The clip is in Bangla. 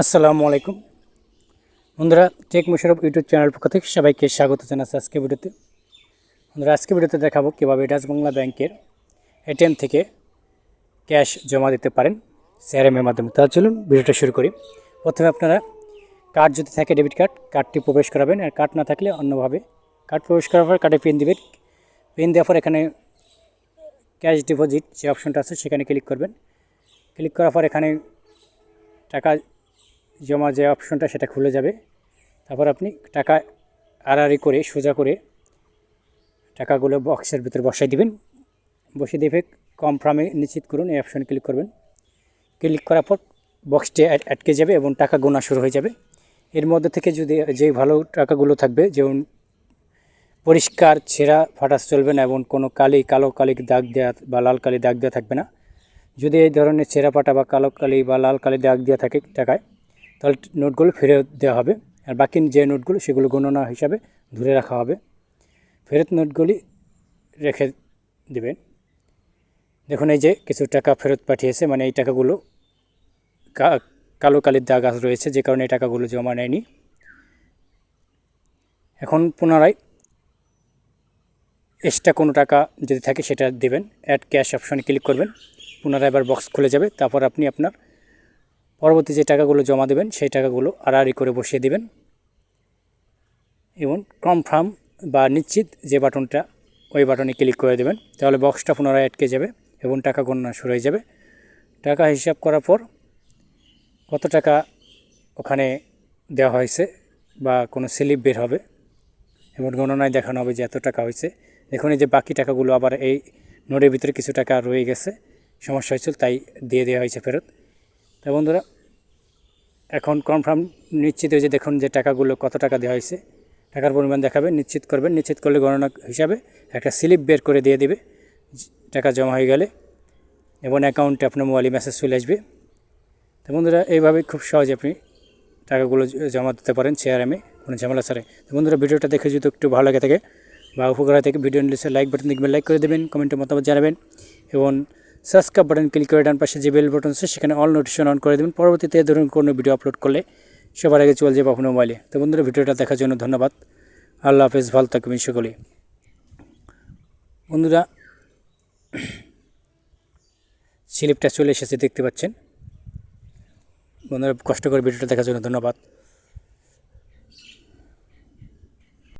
আসসালামু আলাইকুম। বন্ধুরা, টেক মুশারফ ইউটিউব চ্যানেল পক্ষ থেকে সবাইকে স্বাগত জানাচ্ছি আজকে ভিডিওতে। বন্ধুরা আজকে ভিডিওতে দেখাবো কীভাবে বাংলা ব্যাংকের এটিএম থেকে ক্যাশ জমা দিতে পারেন সিআরএমের মাধ্যমে। তার চলুন ভিডিওটা শুরু করি। প্রথমে আপনারা কার্ড যদি থাকে, ডেবিট কার্ড, কার্ডটি প্রবেশ করাবেন। আর কার্ড না থাকলে অন্যভাবে কার্ড প্রবেশ করার পর কার্ডে পিন দিবেন। পিন দেওয়ার পর এখানে ক্যাশ ডিপোজিট যে অপশনটা আছে, সেখানে ক্লিক করবেন। ক্লিক করার পর এখানে টাকা জমা যে অপশনটা সেটা খুলে যাবে। তারপর আপনি টাকা আড়াআড়ি করে, সোজা করে টাকাগুলো বক্সের ভিতরে বসাই দিবেন। বসে দিয়ে কনফার্মে নিশ্চিত করুন, এই অপশনে ক্লিক করবেন। ক্লিক করার পর বক্সটি আটকে যাবে এবং টাকা গোনা শুরু হয়ে যাবে। এর মধ্যে থেকে যদি যে ভালো টাকাগুলো থাকবে, যেমন পরিষ্কার, ছেঁড়া ফাটা চলবে না এবং কোনো কালি, কালো কালি দাগ দেওয়া বা লাল কালি দাগ দেওয়া থাকবে না। যদি এই ধরনের ছেঁড়া, ফাটা বা কালো কালি বা লাল কালি দাগ দেওয়া থাকে টাকায় তাহলে নোটগুলো ফেরত দেওয়া হবে। আর বাকি যে নোটগুলো, সেগুলো গণনা হিসাবে ধরে রাখা হবে। ফেরত নোটগুলি রেখে দেবেন। দেখুন, এই যে কিছু টাকা ফেরত পাঠিয়েছে মানে এই টাকাগুলো কালো কালির দাগ রয়েছে, যে কারণে এই টাকাগুলো জমা নেয়নি। এখন পুনরায় এক্সট্রা কোনো টাকা যদি থাকে, সেটা দেবেন। অ্যাড ক্যাশ অপশনে ক্লিক করবেন। পুনরায় এবার বক্স খুলে যাবে। তারপর আপনি আপনার পরবর্তী যে টাকাগুলো জমা দেবেন, সেই টাকাগুলো আড়াআড়ি করে বসিয়ে দেবেন। এবং কনফার্ম বা নিশ্চিত যে বাটনটা, ওই বাটনে ক্লিক করে দেবেন। তাহলে বক্সটা পুনরায় আটকে যাবে এবং টাকা গণনা শুরু হয়ে যাবে। টাকা হিসাব করার পর কত টাকা ওখানে দেওয়া হয়েছে বা কোনো স্লিপ বের হবে এবং গণনায় দেখানো হবে যে এত টাকা হয়েছে। দেখুন, এই যে বাকি টাকাগুলো আবার এই নোটের ভিতরে কিছু টাকা রয়ে গেছে, সমস্যা হয়েছিল, তাই দিয়ে দেওয়া হয়েছে ফেরত। তা বন্ধুরা, এখন কনফার্ম নিশ্চিত হয়েছে, দেখুন যে টাকাগুলো কত টাকা দেওয়া হয়েছে। টাকার পরিমাণ দেখাবে, নিশ্চিত করবেন নিশ্চিত করলে গণনা হিসাবে একটা স্লিপ বের করে দিয়ে দিবে। টাকা জমা হয়ে গেলে এবং অ্যাকাউন্টে আপনার মোবাইলে মেসেজ চলে আসবে। তো বন্ধুরা, এইভাবে খুব সহজে আপনি টাকাগুলো জমা দিতে পারেন চেয়ারএমে কোনো ঝামেলা ছাড়াই। তো বন্ধুরা, ভিডিওটা দেখে যদি একটু ভালো লাগে থাকে বা উপকার থেকে ভিডিও নিচে লাইক বাটন দেখবেন লাইক করে দেবেন কমেন্টে মতামত জানাবেন এবং সাবস্ক্রাইব বাটন, ক্লিক করে ডান পাশে যে বেল বাটন আছে সেখানে অল নোটিফিকেশন অন করে দেবেন। পরবর্তীতে এ ধরনের কোনো ভিডিও আপলোড করলে সবার আগে চলে যাবে আপনার মোবাইলে। তো বন্ধুরা, ভিডিওটা দেখার জন্য ধন্যবাদ। আল্লাহ হাফেজ, ভালো থাকবেন সকলেই বন্ধুরা, স্লিপটা চলে এসেছে, দেখতে পাচ্ছেন। বন্ধুরা, কষ্ট করে ভিডিওটা দেখার জন্য ধন্যবাদ।